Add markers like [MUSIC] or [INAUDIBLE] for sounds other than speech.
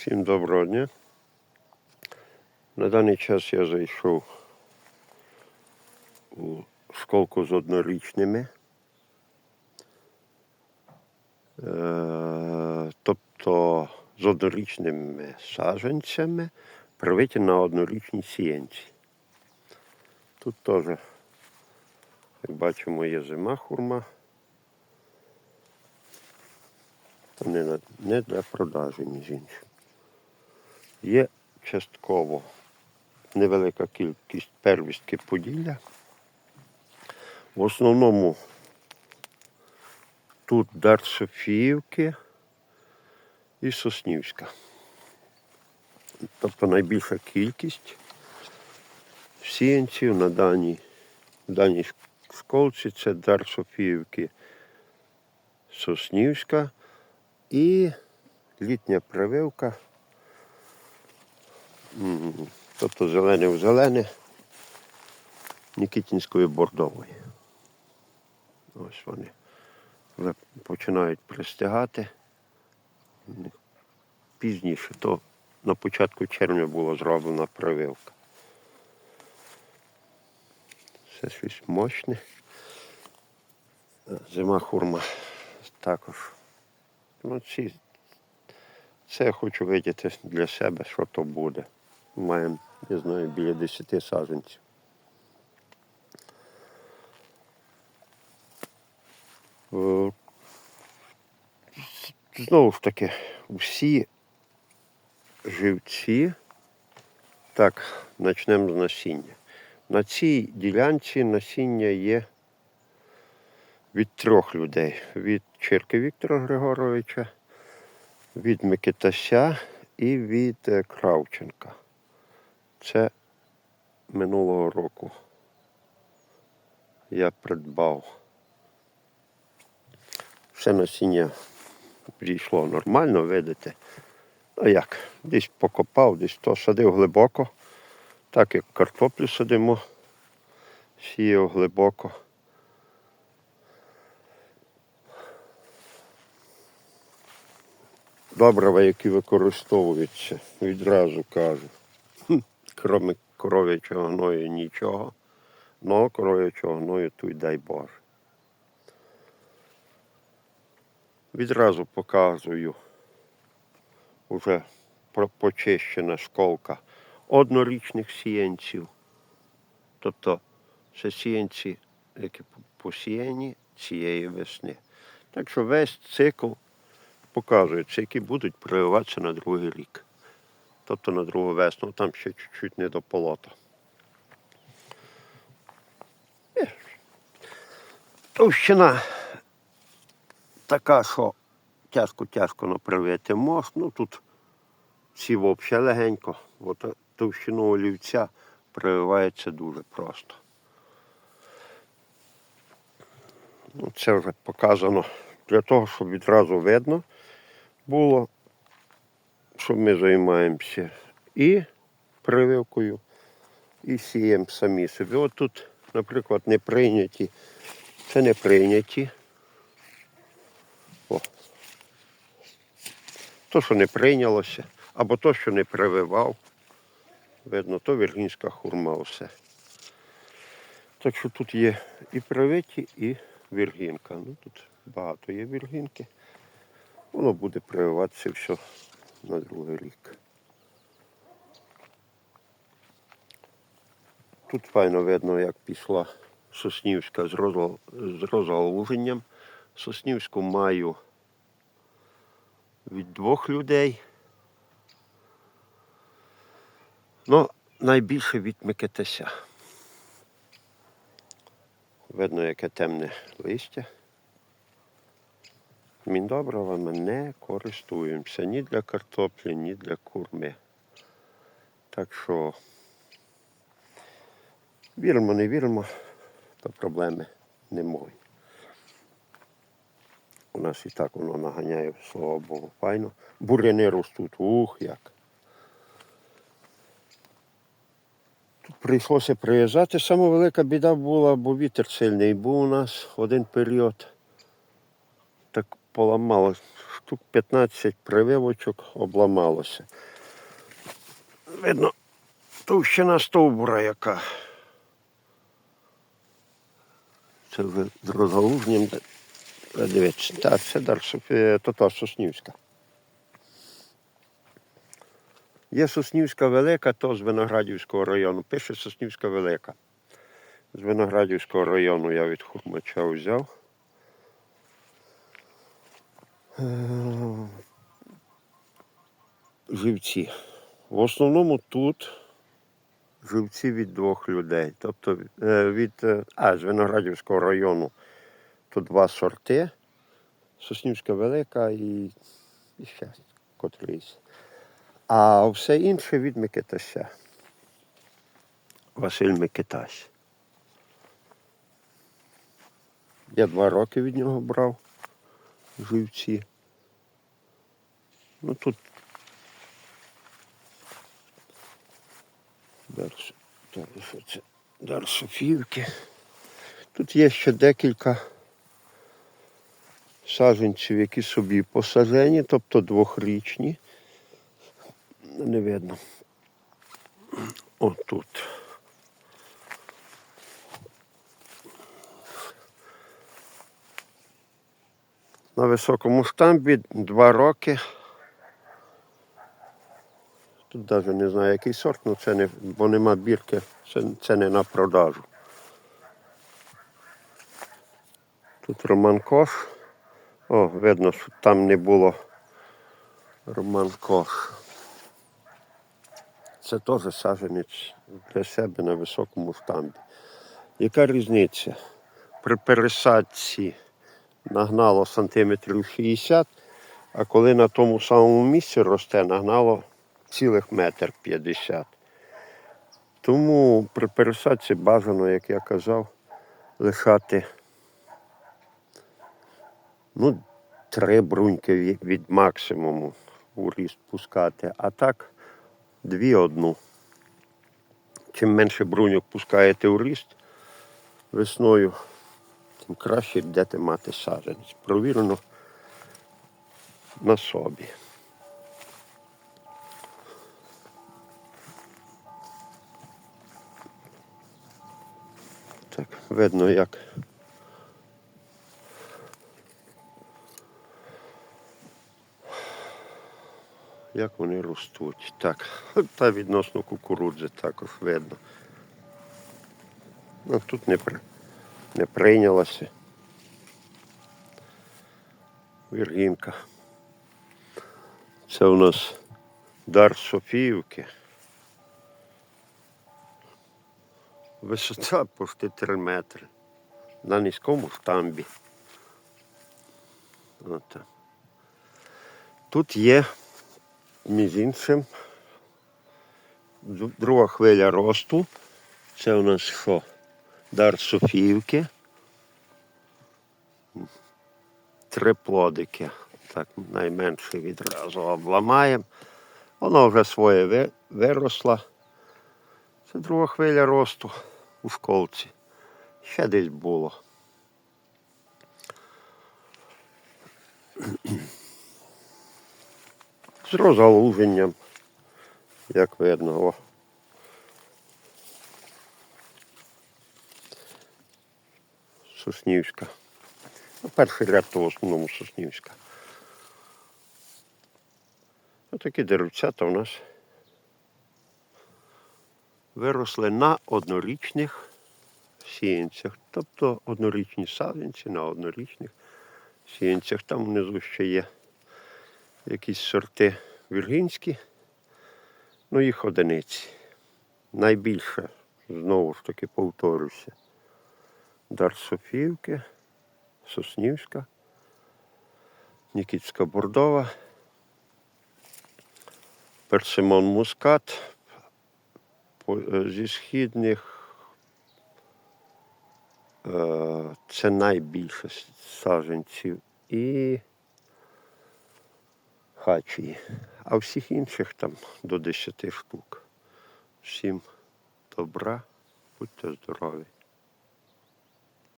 Всім доброго дня. На даний час я зайшов у школку з однорічними. Е, Тобто з однорічними саджанцями привиті на однорічній сіянці. Тут теж, як бачимо, є зима хурма. Не, для продажі, між іншим. Є частково невелика кількість первістки Поділля. В основному тут дар Софіївки і Соснівська. Тобто найбільша кількість сіянців на даній, даній школці це дар Софіївки Соснівська і літня прививка. Тобто зелене в зелене Нікітінської бордової. Ось вони вже починають пристигати. Пізніше, то на початку червня була зроблена прививка. Це щось мощне. Зима хурма також. Ну, ці, це я хочу видіти для себе, що то буде. Маємо, не знаю, біля 10 саджанців. Е, Знову ж таки, всі живці, так, почнемо з насіння. На цій ділянці насіння є від трьох людей: від Чирки Віктора Григоровича, від Микитася і від е, Кравченка. Це минулого року я придбав. Все насіння прийшло нормально, видите. Ну як, десь покопав, десь то садив глибоко, так як картоплю садимо, сіяв глибоко. Добрива, які використовуються, відразу кажу. Кроме коров'ячого гною нічого. Но коров'ячого гною тут дай Боже. Відразу показую вже почищена школка однорічних сіянців. Тобто це сіянці, які посіяні цієї весни. Так що весь цикл показується, які будуть прививатися на другий рік. Тобто на другу весну, там ще чуть-чуть не до полота. Товщина така, що тяжко-тяжко напривити мост. Ну тут ці взагалі легенько. От товщину олівця прививається дуже просто. Ну, це вже показано для того, щоб відразу видно було, що ми займаємося і прививкою, і сіємо самі собі. От тут, наприклад, не прийняті. Це не прийняті. О. То, що не прийнялося, або то, що не прививав. Видно, то віргінська хурма все. Так що тут є і привиті, і віргінка. Ну, тут багато є віргінки. Воно буде прививатися все на другий рік. Тут файно видно, як пішла Соснівська з, розгал... з розгалуженням. Соснівську маю від двох людей. Ну, найбільше від Микитася. Видно, яке темне листя. Міндобривами не користуємося ні для картоплі, ні для курми. Так що віримо, не віримо, то проблеми немає. У нас і так воно наганяє, слава Богу, файно. Буряни ростуть, ух як. Тут прийшлося приїжджати. Сама велика біда була, бо вітер сильний був у нас один період. Так поламало штук 15 прививочок обламалося. Видно, товщина стовбура яка. Це вже з де Дивіться, так, це далі, то та Соснівська. Є Соснівська велика, то з Виноградівського району. Пише Соснівська велика. З Виноградівського району я від Хурмача взяв. Живці. В основному тут живці від двох людей. Тобто е, від е, а, з Виноградівського району тут два сорти. Соснівська велика і, і ще котрийсь. А все інше від Микитася. Василь Микитась. Я два роки від нього брав живці. Ну тут це? Дар Софіївки. Тут є ще декілька саджанців, які собі посаджені, тобто двохрічні. Не видно. Отут. На високому штамбі два роки. Тут навіть не знаю, який сорт, ну це не, бо нема бірки, це, це не на продажу. Тут Роман Кош. О, видно, що там не було Роман Кош. Це теж саджанець для себе на високому штамбі. Яка різниця? При пересадці нагнало сантиметрів 60, а коли на тому самому місці росте, нагнало цілих метр 50. Тому при пересадці бажано, як я казав, лишати ну, три бруньки від- максимуму у ріст пускати, а так дві одну. Чим менше бруньок пускаєте у ріст весною, тим краще будете мати саджанець. Провірено на собі. Видно, як як вони ростуть. Так, [LAUGHS] та відносно кукурудзи також видно. Ну, тут не, при- не прийнялася. Віргінка. Це у нас дар Софіївки. Висота почти 3 метри. На низькому штамбі. От. Тут є між іншим друга хвиля росту. Це у нас що? Дар Софіївки. Три плодики. Так, найменше відразу обламаємо. Воно вже своє ви- виросло. Це друга хвиля росту у школці. Ще десь було. З розгалуженням, як видно. О. Соснівська. Ну, перший ряд то в основному Соснівська. Отакі деревцята у нас виросли на однорічних сіянцях. Тобто однорічні саджанці на однорічних сіянцях. Там внизу ще є якісь сорти віргінські, ну їх одиниці. Найбільше, знову ж таки, повторюся, Дар Софіївки, Соснівська, Нікітська Бордова, Персимон Мускат, зі східних е, це найбільше саженців і хачії. А всіх інших там до 10 штук. Всім добра, будьте здорові.